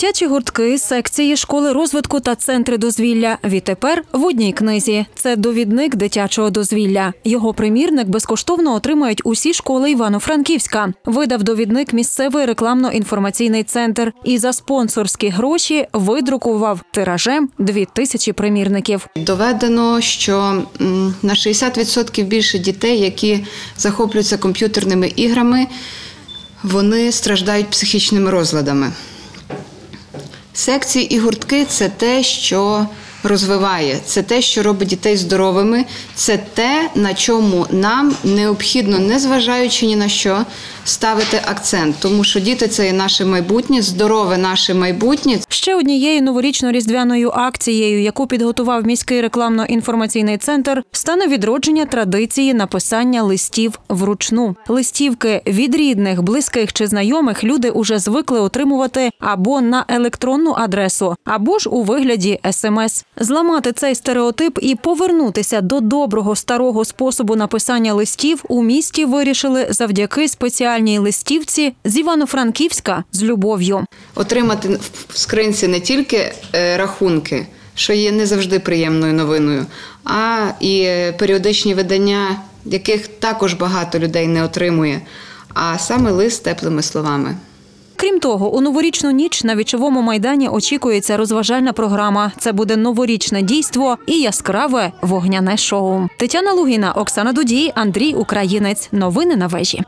Дитячі гуртки, секції, школи розвитку та центри дозвілля. Відтепер в одній книзі. Це довідник дитячого дозвілля. Його примірник безкоштовно отримають усі школи Івано-Франківська. Видав довідник місцевий рекламно-інформаційний центр і за спонсорські гроші видрукував тиражем дві тисячі примірників. Доведено, що на 60% більше дітей, які захоплюються комп'ютерними іграми, вони страждають психічними розладами. Секції і гуртки це те, що розвиває, це те, що робить дітей здоровими, це те, на чому нам необхідно, незважаючи ні на що, ставити акцент. Тому що діти це є наше майбутнє, здорове наше майбутнє. Ще однією новорічно-різдвяною акцією, яку підготував міський рекламно-інформаційний центр, стане відродження традиції написання листів вручну. Листівки від рідних, близьких чи знайомих люди уже звикли отримувати або на електронну адресу, або ж у вигляді смс. Зламати цей стереотип і повернутися до доброго старого способу написання листів у місті вирішили завдяки спеціальній листівці з Івано-Франківська з любов'ю. Отримати в скринці не тільки е, рахунки, що є не завжди приємною новиною, а і періодичні видання, яких також багато людей не отримує, а саме лист теплими словами. Крім того, у новорічну ніч на вічовому майдані очікується розважальна програма. Це буде новорічне дійство і яскраве вогняне шоу. Тетяна Лугіна, Оксана Дудій, Андрій Українець. Новини на вежі.